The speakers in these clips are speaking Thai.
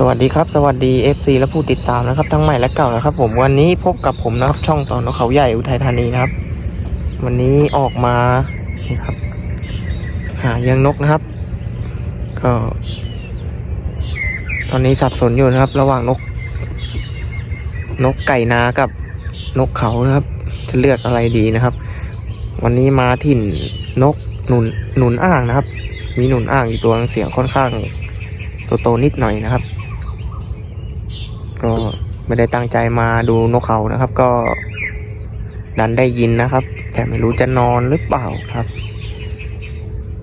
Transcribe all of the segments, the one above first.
สวัสดีครับสวัสดี FC และผู้ติดตามนะครับ ทั้งใหม่และเก่านะครับ ผมวันนี้พบกับผมนะครับช่องตอนนกเขาใหญ่อุทัยธานีนะครับ วันนี้ออกมานี่ครับ หาเยังนกนะครับ ก็ ตอนนี้สับสนอยู่นะครับ ระหว่างนก นกไก่นากับนกเขานะครับ จะเลือกอะไรดีนะครับ วันนี้มาถิ่นนกหนุนหนุนอ่างนะครับ มีหนุนอ่างอยู่ตัวเสียงค่อนข้างตัวโตนิดหน่อยนะครับ ก็ไม่ได้ตั้งใจมาดูนกเขานะครับ ก็ดันได้ยินนะครับ แต่ไม่รู้จะนอนหรือเปล่าครับ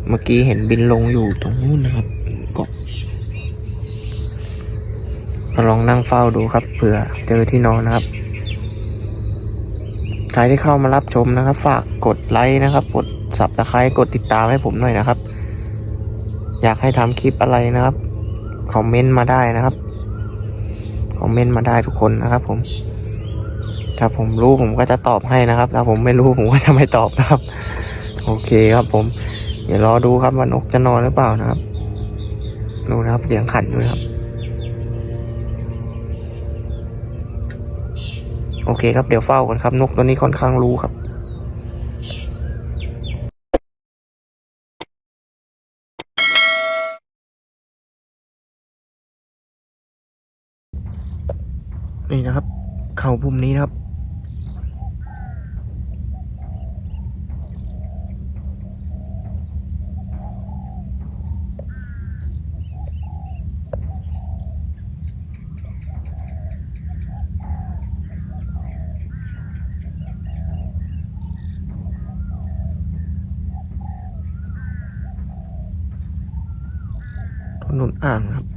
เมื่อกี้เห็นบินลงอยู่ตรงนู้นนะครับก็ก็ลองนั่งเฝ้าดูครับเผื่อเจอที่นอนนะครับใครที่เข้ามารับชมนะครับ ฝากกดไลค์นะครับ กดสับตะไคร้กดติดตามให้ผมหน่อยนะครับ อยากให้ทำคลิปอะไรนะครับ คอมเมนต์มาได้นะครับ อมเมนต์มาได้ทุกคนนะครับ ผม ถ้าผมรู้ผมก็จะตอบให้นะครับ ถ้าผมไม่รู้ผมก็จะไม่ตอบนะครับ โอเคครับ ผม เดี๋ยวรอดูครับว่านกจะนอนหรือเปล่านะครับดูนะครับเสียงขันด้วยครับ โอเคครับเดี๋ยวเฝ้ากันครับ นกตัวนี้ค่อนข้างรู้ครับ นี่นะครับ เข่าพุ่มนี้นะครับ ถนนอ่างครับ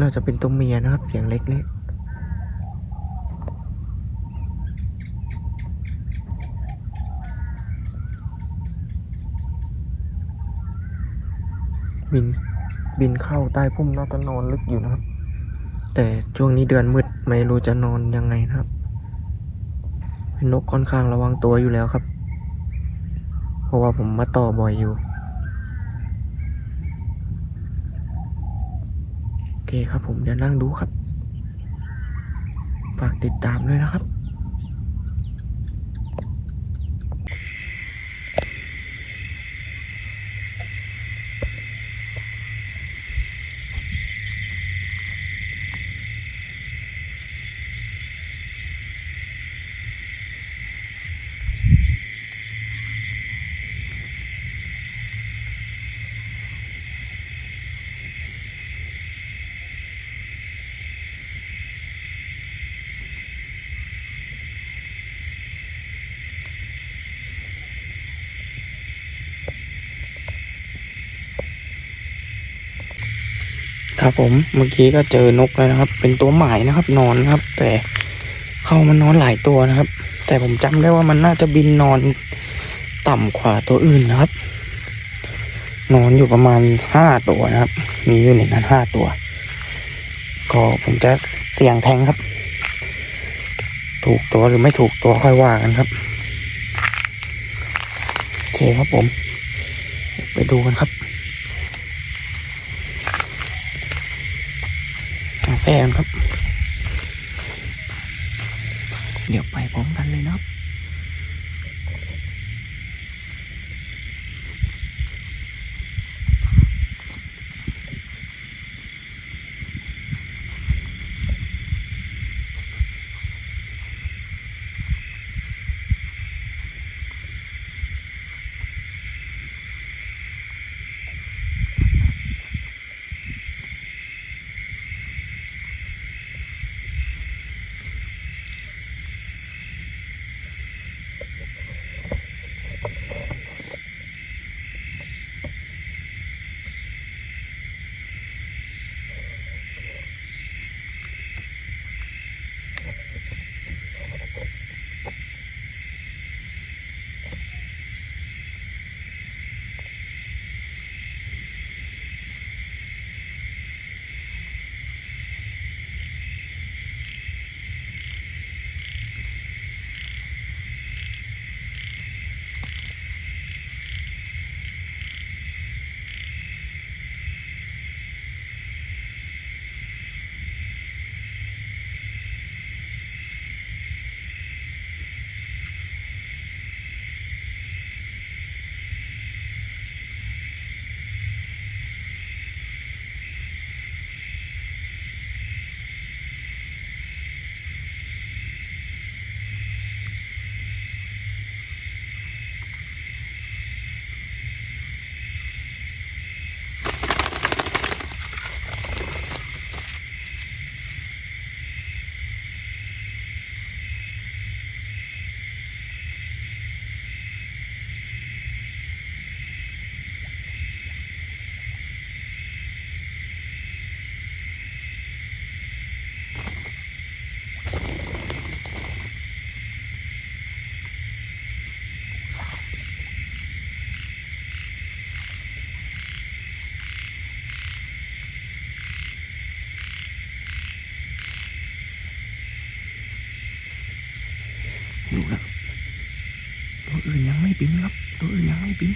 น่าจะเป็นตัวเมียนะครับ เสียงเล็กๆบินบินเข้าใต้พุ่มน่าจะนอนลึกอยู่นะครับ แต่ช่วงนี้เดือนมืดไม่รู้จะนอนยังไงนะครับนกค่อนข้างระวังตัวอยู่แล้วครับ เพราะว่าผมมาต่อบ่อยอยู่ โอ เคครับผมเดี๋ยวนั่งดูครับ ฝากติดตามด้วยนะครับ ครับ ผมเมื่อกี้ก็เจอนกแล้วนะครับ เป็นตัวใหมายนะครับ นอนครับ แต่เข้ามานอนหลายตัวนะครับ แต่ผมจำได้ว่ามันน่าจะบินนอนต่ำกว่าตัวอื่นนะครับ นอนอยู่ประมาณห้าตัวนะครับ มีอยู่ในนั้นห้าตัว ก็ผมจะเสี่ยงแทงครับ ถูกตัวหรือไม่ถูกตัวค่อยว่ากันครับโอเคครับผม ไปดูกันครับ แฟนครับ เดี๋ยวไปพร้อมกันเลยนะครับ อื่นยังไม่บิ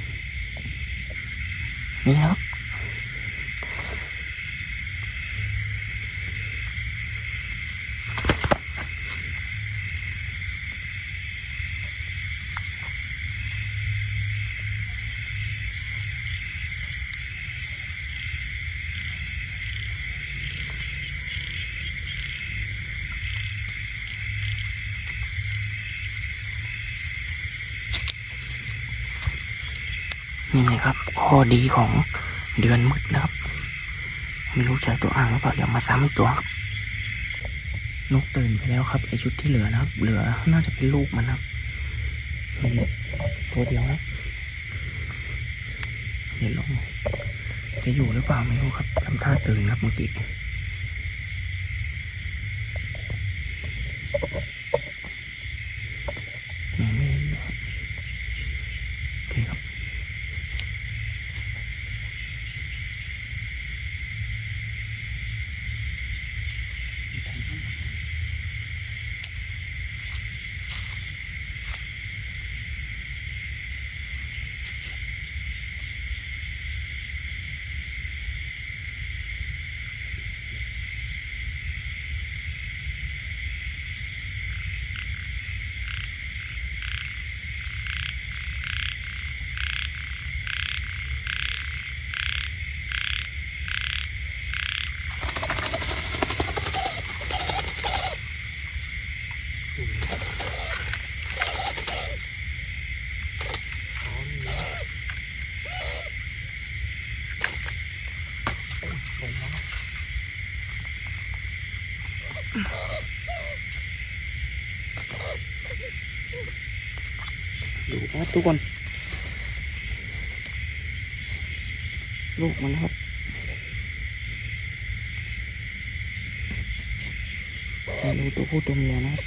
นี่ครับนี่นะครับ ข้อดีของเดือนมืดนะครับ ไม่รู้ใช้ตัวอ่างหรือเปล่าเดี๋ยวมาซ้ำอีกตัวครับนกตื่นไปแล้วครับไอชุดที่เหลือนะครับ เหลือน่าจะเป็นลูกมันนะครับตัวเดียวนะเดี๋ยวลงจะอยู่หรือเปล่าไม่รู้ครับทำท่าตื่นครับเมื่อกี้ไม่ ดูครับทุกคน ลูกมันครับไม่รู้ตัวผู้ตัวเมียนะครับ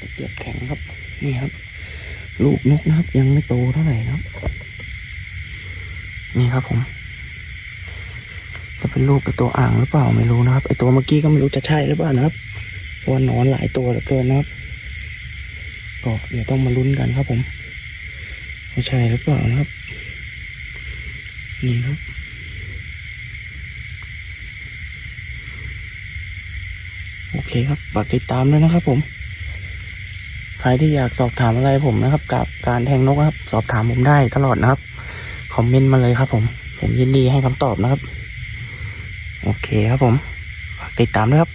ตะเกียบแข็งครับ นี่ครับ ลูกนกนะครับ ยังไม่โตเท่าไหร่นะครับ นี่ครับผมจะเป็นลูป็นตัวอ่างหรือเปล่าไม่รู้นะครับไอตัวเมื่อกี้ก็ไม่รู้จะใช่หรือเปล่านะครับเพราะว่านอนหลายตัวเหลือเกินนะครับ ก็เดี๋ยวต้องมาลุ้นกันครับผมว่าใช่หรือเปล่านะครับ นี่ครับโอเคครับฝากติดตามด้วยนะครับผม ใครที่อยากสอบถามอะไรผมนะครับ กับการแทงนกนะครับ สอบถามผมได้ตลอดนะครับ คอมเมนต์มาเลยครับ ผม ผมยินดีให้คำตอบนะครับ โอเคครับผม ฝากติดตามด้วยครับ